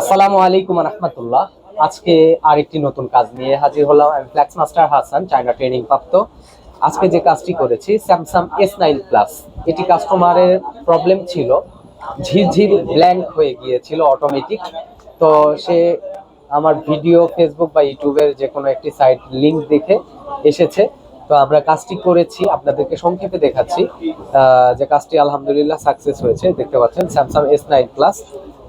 আসসালামু আলাইকুম রহমতুল্লাহ। আজকে আরেকটি নতুন কাজ নিয়ে হাজির হলাম আমি flax master Hasan China training প্রাপ্ত। আজকে যে কাজটি করেছি স্যামসাং এস নাইন প্লাস এটি কাস্টমারের প্রবলেম ছিল। ঝিরঝির ব্ল্যাঙ্ক হয়ে গিয়েছিল অটোমেটিক তো সে আমার ভিডিও ফেসবুক বা ইউটিউবের যে কোনো একটি সাইট লিংক দেখে এসেছে। তো আমরা কাজটি করেছি, আপনাদেরকে সংক্ষেপে দেখাচ্ছি। যে কাজটি আলহামদুলিল্লাহ সাকসেস হয়েছে, দেখতে পাচ্ছেন Samsung S nine plus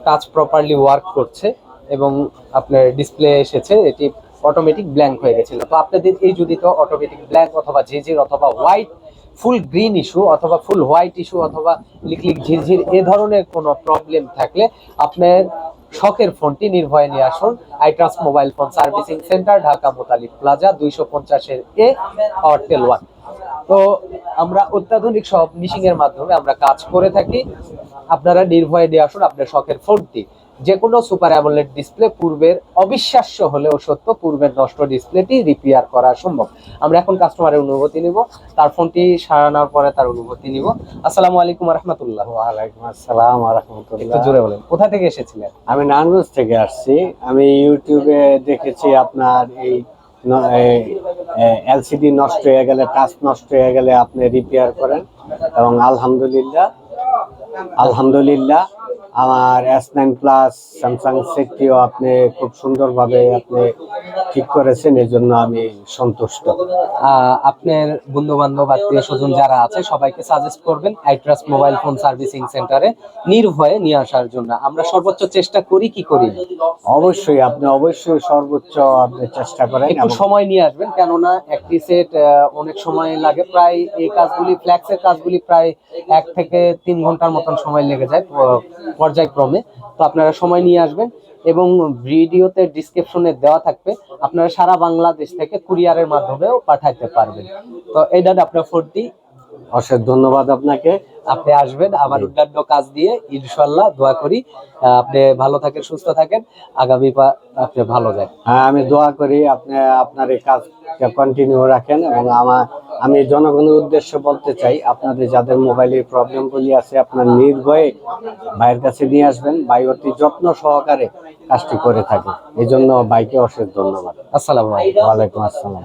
touch properly work করছে এবং আপনার ডিসপ্লে এসেছে, এটি অটোমেটিক ব্ল্যাঙ্ক হয়ে গেছিল। তো আপনাদের এই যদি তো অটোমেটিক ব্ল্যাঙ্ক অথবা ঝিঝির অথবা হোয়াইট ফুল গ্রিন ইস্যু অথবা ফুল হোয়াইট ইস্যু অথবা লিকলিক ঝিরঝির এ ধরনের কোনো প্রবলেম থাকলে আপনার শখের ফোনটি নির্ভয়ে নিয়ে আসুন। আইট্রাস mobile phone servicing centre Dhaka Motalib plaza দুইশো পঞ্চাশের এ অরটেল ওয়ান তো আমরা অত্যাধুনিক সব মিশিংয়ের মাধ্যমে আমরা কাজ করে থাকি। আপনারা নির্ভয়ে দিয়ে আসুন আপনার শখের ফোনটি। যে কোনো সুপার অ্যামোলেড ডিসপ্লে পূর্বের অবিশ্বাস্য হলেও সত্য পূর্বের নষ্ট ডিসপ্লেটি রিপেয়ার করা সম্ভব। আমরা এখন কাস্টমারের অনুভূতি নিব তার ফোনটি সারানোর পরে তার অনুভূতি নিব। আসসালামু আলাইকুম রহমতুল্লাহ ওয়ালাইকুম আসসালাম একটু রহমতুল্লাহ জোরে বলেন কোথা থেকে এসেছিলেন? আমি নারায়ণগঞ্জ থেকে আসছি। আমি ইউটিউবে দেখেছি আপনার এই এলসিডি নষ্ট হয়ে গেলে টাচ নষ্ট হয়ে গেলে আপনি রিপেয়ার করেন। এবং আলহামদুলিল্লাহ আলহামদুলিল্লাহ আমার এস নাইন প্লাস স্যামসাং সেটটিও আপনি খুব সুন্দরভাবে আপনি ঠিক করেছেন এই জন্য আমি সন্তুষ্ট। আপনার বন্ধু বান্ধব আত্মীয় স্বজন যারা আছে সবাইকে সাজেস্ট করবেন আইট্রাস মোবাইল ফোন সার্ভিসিং সেন্টারে নির্ভয়ে নিয়ে আসার জন্য। আমরা সর্বোচ্চ চেষ্টা করি কি করি? অবশ্যই আপনি অবশ্যই সর্বোচ্চ আপনি চেষ্টা করেন একটু সময় নিয়ে আসবেন কেননা একটি সেট অনেক সময় লাগে। প্রায় এই কাজগুলি ফ্ল্যাক্সের কাজগুলি প্রায় এক থেকে তিন ঘণ্টার মতন সময় লেগে যায় পর্যায়ক্রমে। তো আপনারা সময় নিয়ে আসবেন। এবং ভিডিওতে ডিসক্রিপশনে দেওয়া থাকবে। আপনারা সারা বাংলাদেশ থেকে কুরিয়ারের মাধ্যমেও পাঠাইতে পারবেন। তো এটা আপনার ফোনটি। অশেষ ধন্যবাদ আপনাকে। আপনি আসবেন আমার অন্যান্য কাজ দিয়ে ইনশাল্লাহ দোয়া করি। আপনি ভালো থাকেন সুস্থ থাকেন। আগামী পা- আপনি ভালো যান। হ্যাঁ আমি দোয়া করি আপনি আপনার এই কাজ কন্টিনিউ রাখেন এবং আমার আমি জনগণের উদ্দেশ্য বলতে চাই আপনাদের যাদের মোবাইলের প্রবলেমগুলি আছে আপনার নির্ভয়ে ভাইয়ের কাছে নিয়ে আসবেন ভাই অতি যত্ন সহকারে কাজটি করে থাকে এই জন্য ভাইকে অশেষ ধন্যবাদ। আসসালাম আলাইকুম। ওয়ালাইকুম আসসালাম।